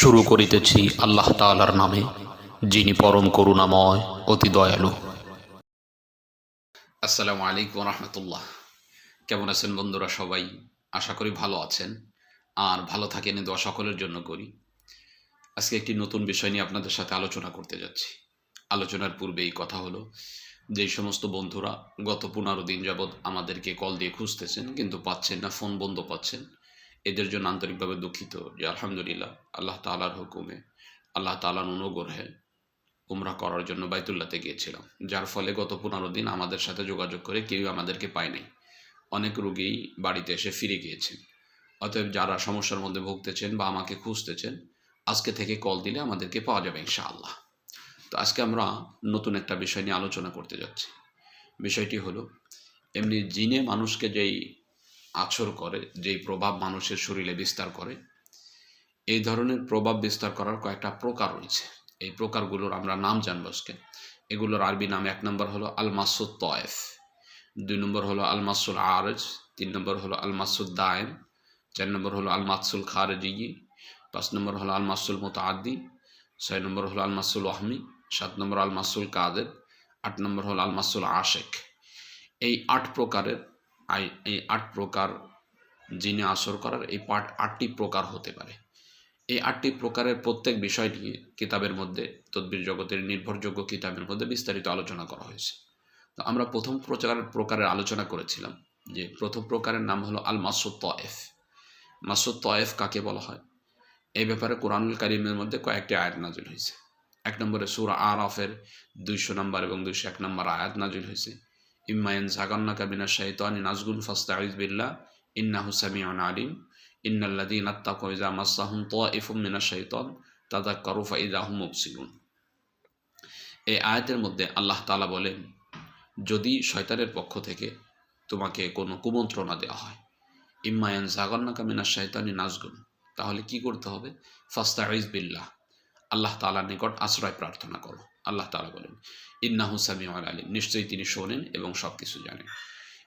শুরু করিতেছি আল্লাহ তাআলার নামে, যিনি পরম করুণাময়, অতি দয়ালু। আসসালামু আলাইকুম রহমতুল্লাহ। কেমন আছেন বন্ধুরা সবাই? আশা করি ভালো আছেন। আর ভালো থাকেন দোয়া সকলের জন্য করি। আজকে একটি নতুন বিষয় নিয়ে আপনাদের সাথে আলোচনা করতে যাচ্ছি। আলোচনার পূর্বে এই কথা হলো যেই সমস্ত বন্ধুরা গত পনেরো দিন যাবৎ আমাদেরকে কল দিয়ে খুঁজতেছেন, কিন্তু পাচ্ছেন না, ফোন বন্ধ পাচ্ছেন। এদের জন্য আন্তরিকভাবে দুঃখিত যে আলহামদুলিল্লাহ আল্লাহ তালার হুকুমে, আল্লাহ তালার অনুগ্রহে উমরা করার জন্য বাইতুল্লাতে গিয়েছিলাম, যার ফলে গত পনেরো দিন আমাদের সাথে যোগাযোগ করে কেউ আমাদেরকে পায় নাই। অনেক রুগী বাড়িতে এসে ফিরে গিয়েছেন। অতএব যারা সমস্যার মধ্যে ভুগতেছেন বা আমাকে খুঁজতেছেন, আজকে থেকে কল দিলে আমাদেরকে পাওয়া যাবে ইনশাআল্লাহ। তো আজকে আমরা নতুন একটা বিষয় নিয়ে আলোচনা করতে যাচ্ছি। বিষয়টি হলো, এমনি জিনে মানুষকে যেই আছর করে, যেই প্রভাব মানুষের শরীরে বিস্তার করে, এই ধরনের প্রভাব বিস্তার করার কয়েকটা প্রকার রয়েছে। এই প্রকারগুলোর আমরা নাম জানব আজকে। এগুলোর আরবি নাম এক নম্বর হলো আল মাসুদ তয়েফ, দুই নম্বর হলো আল মাসুল আরজ, তিন নম্বর হলো আল মাসুদ দায়েম, চার নম্বর হলো আল মাসুল খারজি পাঁচ নম্বর হলো আল মাসুল মোতাদ্দি ছয় নম্বর হলো আল মাসুল ওহমি, সাত নম্বর আল মাসুল কাদের আট নম্বর হলো আল মাসুল আশেক। এই আট প্রকারের এই আট প্রকার জিনে আসর করার এই পাঠ আটটি প্রকার হতে পারে। এই আটটি প্রকারের প্রত্যেক বিষয় নিয়ে কিতাবের মধ্যে তদ্বির জগতের নির্ভরযোগ্য কিতাবের মধ্যে বিস্তারিত আলোচনা করা হয়েছে। তো আমরা প্রথম প্রকার প্রকারের আলোচনা করেছিলাম যে প্রথম প্রকারের নাম হলো আল মাসুদ তয়েফ। মাসুদ তয়েফ কাকে বলা হয়? এই ব্যাপারে কোরআনুল কারিমের মধ্যে কয়েকটি আয়াত নাজিল হয়েছে। এক নম্বরে সুরা আরাফের দুইশো নম্বর এবং দুইশো এক নম্বর আয়াত নাজিল হয়েছে। ইম্মায়ন জাগান্নাকা বিনা শাইতানি নাজগুন ফাস্তাইজ বিল্লাহ, ইন্নাহু সামিউন আলিম। ইন্নাল্লাযীনা আত্তাকু ইযা মাসসাহুম তাইফুম মিনাশ শাইতান তাযাক্কারু ফাইযা হুম মুবসিরুন এই আয়াতের মধ্যে আল্লাহ তালা বলেন, যদি শয়তানের পক্ষ থেকে তোমাকে কোনো কুমন্ত্রণা দেওয়া হয় ইম্মায়ান জাগান্নাকা মিনাশ শাইতানি নাজগুন তাহলে কি করতে হবে? ফাস্তাইজ বিল্লাহ। আল্লাহ তাআলার নিকট আশ্রয় প্রার্থনা করো। আল্লাহ তাআলা বলেন, ইন্নাহু সামিউন আলিম। নিশ্চয়ই তিনি শোনেন এবং সব কিছু জানেন।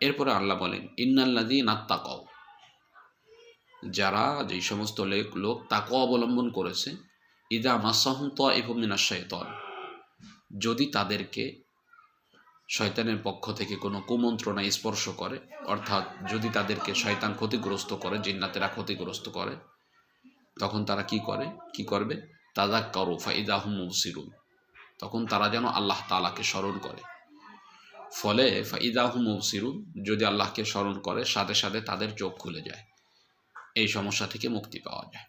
এরপরে আল্লাহ বলেন, ইন্নাল্লাযীন আত্তাকাও যারা যেই সমস্ত লোক লোক তাকে অবলম্বন করেছে, ইদা মাসাহুম তমিনা শয়তন যদি তাদেরকে শয়তানের পক্ষ থেকে কোনো কুমন্ত্রণা স্পর্শ করে, অর্থাৎ যদি তাদেরকে শয়তান ক্ষতিগ্রস্ত করে, জিন্নাতেরা ক্ষতিগ্রস্ত করে, তখন তারা কি করে? কি করবে? তাজা করো ফাইদাহুম মুবসিরুন। তখন তারা যেন আল্লাহ তালাকে স্মরণ করে। ফলে ফাইদাহুম মুবসিরুন, যদি আল্লাহকে স্মরণ করে, সাথে সাথে তাদের চোখ খুলে যায়। এই সমস্যা থেকে মুক্তি পাওয়া যায়।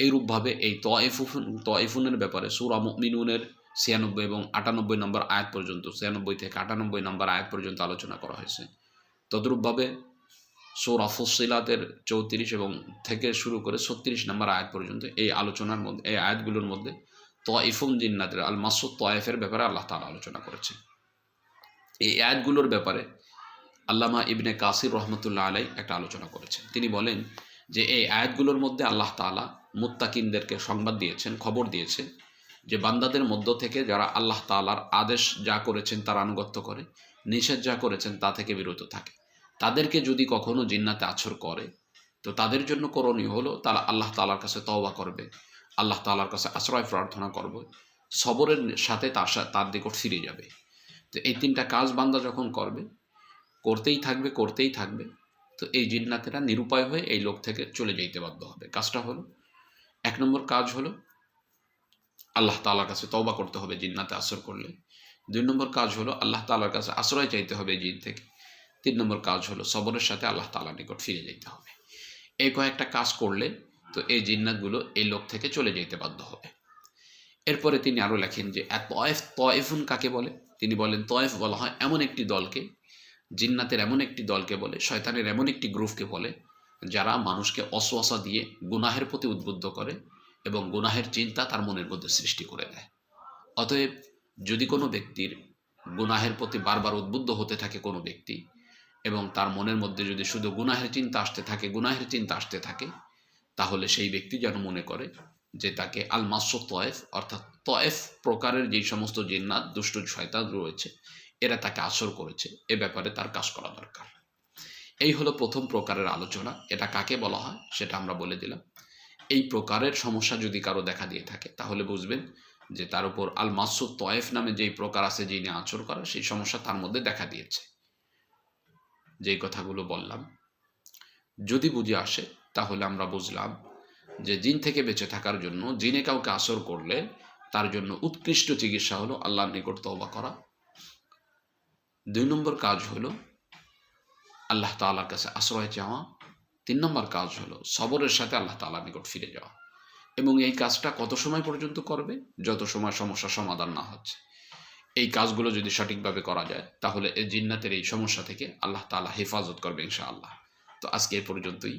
এইরূপভাবে এই তয়েফুন তয়েফুনের ব্যাপারে সুরা মিনুনের ছিয়ানব্বই এবং আটানব্বই নম্বর আয়াত পর্যন্ত, ছিয়ানব্বই থেকে আটানব্বই নম্বর আয়াত পর্যন্ত আলোচনা করা হয়েছে। তদ্রূপভাবে সৌরা ফুসিলাতের চৌত্রিশ এবং থেকে শুরু করে ছত্রিশ নম্বর আয়াত পর্যন্ত এই আলোচনার মধ্যে, এই আয়াতগুলোর মধ্যে তয়েফুম জিন্নাতের আল মাসুদ তয়েফের ব্যাপারে আল্লাহ তালা আলোচনা করেছে এই আয়াতগুলোর ব্যাপারে আল্লামা ইবনে কাসির রহমতুল্লাহ আলাই একটা আলোচনা করেছেন। তিনি বলেন যে, এই আয়াতগুলোর মধ্যে আল্লাহ তালা মুত্তাকিনদেরকে সংবাদ দিয়েছেন, খবর দিয়েছে যে, বান্দাদের মধ্য থেকে যারা আল্লাহ তালার আদেশ যা করেছেন তার আনুগত্য করে, নিষেধ যা করেছেন তা থেকে বিরত থাকে। তাদেরকে যদি কখনো জিন্নাতে আছর করে, তো তাদের জন্য করণীয় হলো তারা আল্লাহ তালার কাছে তওবা করবে। আল্লাহ তালার কাছে আশ্রয় প্রার্থনা করবে, সবরের সাথে তার তার নিকট ফিরে যাবে। তো এই তিনটা কাজ বান্দা যখন করবে, করতেই থাকবে করতেই থাকবে, তো এই জিন্নাতেরা নিরুপায় হয়ে এই লোক থেকে চলে যেতে বাধ্য হবে। কাজটা হলো, এক নম্বর কাজ হলো, আল্লাহ তালার কাছে তওবা করতে হবে জিন্নাতে আসর করলে। দুই নম্বর কাজ হলো, আল্লাহ তালার কাছে আশ্রয় চাইতে হবে জিন থেকে। তিন নম্বর কাজ হলো, সবরের সাথে আল্লাহ তালার নিকট ফিরে যেতে হবে। এই কয়েকটা কাজ করলে তো এই জিন্নাতগুলো এই লোক থেকে চলে যেতে বাধ্য হবে। এরপরে তিনি আরও লেখেন যে তয়েফ, তয়েফুন কাকে বলে? তিনি বলেন, তয়েফ বলা হয় এমন একটি দলকে, জিন্নাতের এমন একটি দলকে বলে, শয়তানের এমন একটি গ্রুপকে বলে, যারা মানুষকে অসওয়াসা দিয়ে গুনাহের প্রতি উদ্বুদ্ধ করে এবং গুনাহের চিন্তা তার মনের মধ্যে সৃষ্টি করে দেয়। অতএব যদি কোনো ব্যক্তির গুনাহের প্রতি বারবার উদ্বুদ্ধ হতে থাকে কোনো ব্যক্তি এবং তার মনের মধ্যে যদি শুধু গুনাহের চিন্তা আসতে থাকে, গুনাহের চিন্তা আসতে থাকে তাহলে সেই ব্যক্তি যেন মনে করে যে তাকে আল মাসু তয়েফ, অর্থাৎ তয়েফ প্রকারের যেই সমস্ত জিন্নাত, দুষ্ট শয়তান রয়েছে, এরা তাকে আসর করেছে। এ ব্যাপারে তার কাজ করা দরকার। এই হলো প্রথম প্রকারের আলোচনা। এটা কাকে বলা হয় সেটা আমরা বলে দিলাম। এই প্রকারের সমস্যা যদি কারও দেখা দিয়ে থাকে, তাহলে বুঝবেন যে তার উপর আল মাসুদ তয়েফ নামে যেই প্রকার আছে যিনি আচর করা সেই সমস্যা তার মধ্যে দেখা দিয়েছে। যেই কথাগুলো বললাম, যদি বুঝে আসে তাহলে আমরা বুঝলাম যে জিন থেকে বেঁচে থাকার জন্য জিনে কাউকে আসর করলে তার জন্য উৎকৃষ্ট চিকিৎসা হলো আল্লাহর নিকট তওবা করা। দুই নম্বর কাজ হলো আল্লাহ তাআলার কাছে আশ্রয় চাওয়া। তিন নম্বর কাজ হলো সবরের সাথে আল্লাহ তাআলার নিকট ফিরে যাওয়া। এবং এই কাজটা কত সময় পর্যন্ত করবে? যত সময় সমস্যা সমাধান না হচ্ছে। এই কাজগুলো যদি সঠিকভাবে করা যায়, তাহলে এই জিন্নাতের এই সমস্যা থেকে আল্লাহ তাআলা হেফাজত করবে ইনশাআল্লাহ। তো আজকে এ পর্যন্তই।